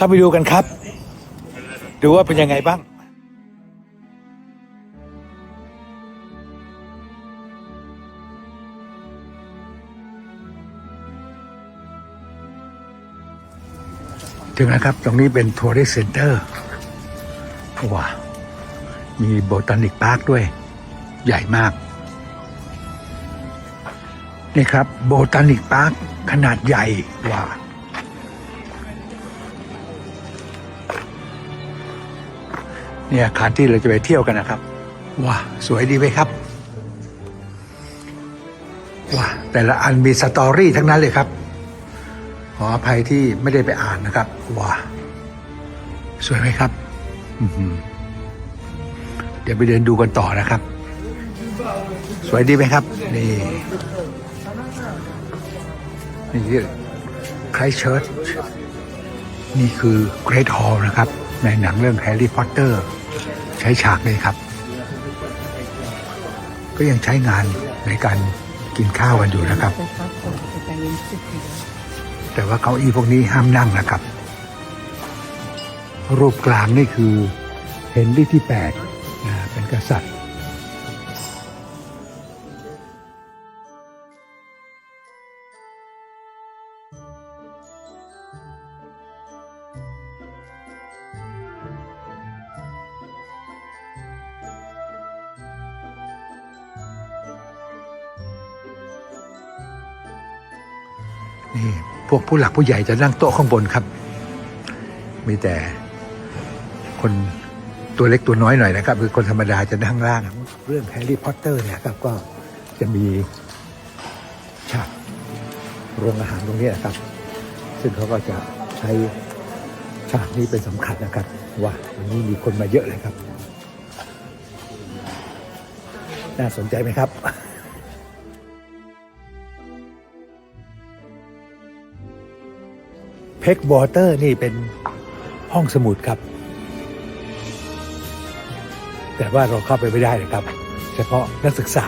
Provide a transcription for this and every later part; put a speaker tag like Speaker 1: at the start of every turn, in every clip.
Speaker 1: เข้าไปดูกันครับ ดูว่าเป็นยังไงบ้างถึงนะครับ ตรงนี้เป็นทัวริสเซ็นเตอร์ว้ามีโบตานิกพาร์คด้วย ใหญ่มาก นี่ครับ โบตานิกพาร์คขนาดใหญ่ว้า เนี่ยอาคารที่เราจะไปเที่ยวกันนะครับว้าสวยดีไหมครับว้าแต่ละอันมีสตอรี่ทั้งนั้นเลยครับ ขออภัยที่ไม่ได้ไปอ่านนะครับว้าสวยไหมครับอื้อหือเดี๋ยวไปเดินดูกันต่อนะครับ สวยดีไหมครับ นี่นี่ครเชิร์ชนี่คือเกร t ฮอลล์นะครับ ในหนังเรื่องแฮร์รี่พอตเตอร์ ใช้ฉากเลยครับ ก็ยังใช้งานในการกินข้าวกันอยู่นะครับ แต่ว่าเก้าอี้พวกนี้ห้ามนั่งนะครับ รูปกลางนี่คือเฮนรี่ที่แปดนะเป็นกษัตริย์ นี่พวกผู้หลักผู้ใหญ่จะนั่งโต๊ะข้างบนครับ มีแต่คนตัวเล็กตัวน้อยหน่อยนะครับ คือคนธรรมดาจะนั่งล่าง เรื่องแฮร์รี่พอตเตอร์เนี่ยครับก็จะมีฉากโรงอาหารตรงนี้นะครับ ซึ่งเขาก็จะใช้ฉากนี้เป็นสำคัญนะครับ ว่าวันนี้มีคนมาเยอะเลยครับ น่าสนใจไหมครับ เพกบอเตอร์นี่เป็นห้องสมุดครับ แต่ว่าเราเข้าไปไม่ได้นะครับ เฉพาะนักศึกษา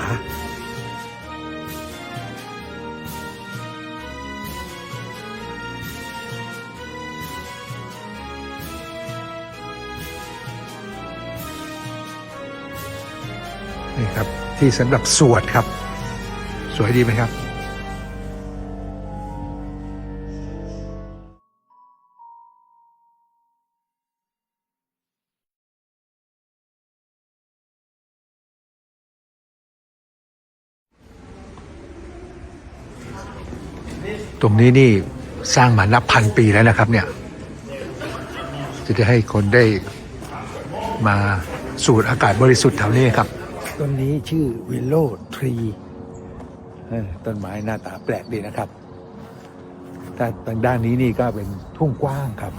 Speaker 1: นี่ครับ ที่สำหรับสวดครับ สวยดีไหมครับ ตรงนี้นี่สร้างมานับพันปีแล้วนะครับ เนี่ยจะได้ให้คนได้มาสูดอากาศบริสุทธิ์แถวนี้ครับ ต้นนี้ชื่อวิลโลทรีต้นไม้หน้าตาแปลกดีนะครับแต่ทางด้านนี้นี่ก็เป็นทุ่งกว้างครับ